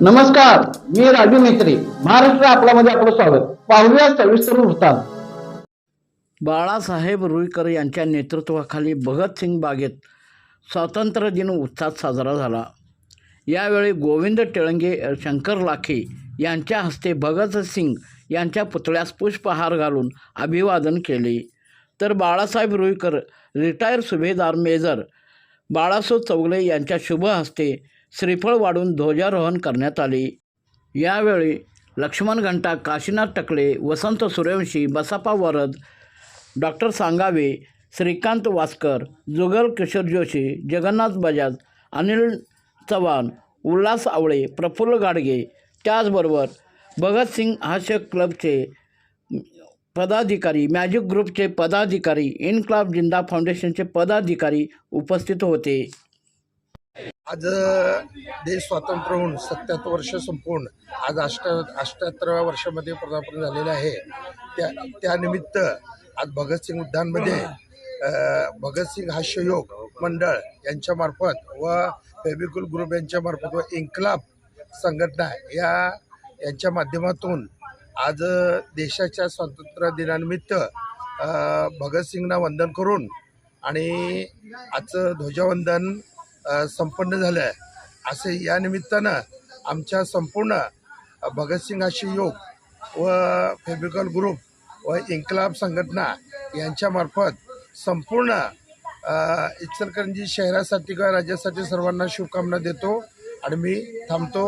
नमस्कार मी राजू मेत्री महाराष्ट्र आपल्यामध्ये आपलं स्वागत. पाहूया सविस्तर वृत्तांत. बाळासाहेब रुईकर यांच्या नेतृत्वाखाली भगतसिंग बागेत स्वातंत्र्य दिन उत्साहात साजरा झाला. यावेळी गोविंद टिळंगे शंकर लाखे यांच्या हस्ते भगतसिंग यांच्या पुतळ्यास पुष्पहार घालून अभिवादन केले. तर बाळासाहेब रुईकर रिटायर सुभेदार मेजर बाळासो चौगले यांच्या शुभ हस्ते श्रीफळ वाढून ध्वजारोहण करण्यात आले. यावेळी लक्ष्मण घंटा काशीनाथ टकले वसंत सूर्यवंशी बसापा वरद डॉक्टर सांगावे श्रीकांत वासकर जुगल किशोर जोशी जगन्नाथ बजाज अनिल चव्हाण उल्हास आवळे प्रफुल्ल गाडगे त्याचबरोबर भगतसिंग हास्य क्लबचे पदाधिकारी मॅजिक ग्रुपचे पदाधिकारी इनक्लाब जिंदा फाउंडेशनचे पदाधिकारी उपस्थित होते. आज देश स्वतंत्र होऊन सत्याहत्तर वर्ष संपूर्ण आज अष्ट अष्ट्याहत्तराव्या वर्षामध्ये पदार्पण झालेलं आहे. त्या त्यानिमित्त आज भगतसिंग उद्यानमध्ये भगतसिंग हास्ययोग मंडळ यांच्यामार्फत व फेबिकुल ग्रुप यांच्यामार्फत व इन्कलाब संघटना या यांच्या माध्यमातून आज देशाच्या स्वातंत्र्य दिनानिमित्त भगतसिंगना वंदन करून आणि आजचं ध्वजवंदन संपन्न झालं आहे असे या निमित्तानं आमच्या संपूर्ण अ, भगतसिंग अशी योग व फेबिकल ग्रुप व इन्कलाब संघटना यांच्यामार्फत संपूर्ण इचलकरंजी शहरासाठी किंवा राज्यासाठी सर्वांना शुभकामना देतो आणि मी थांबतो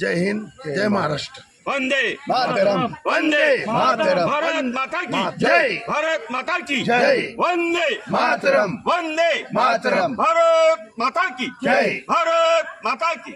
जय हिंद जय महाराष्ट्र वंदे मातरम. वंदे मातरम. भारत माता की जय. भारत माता की जय. वंदे मातरम. वंदे मातरम. भारत माता की जय. भारत माता की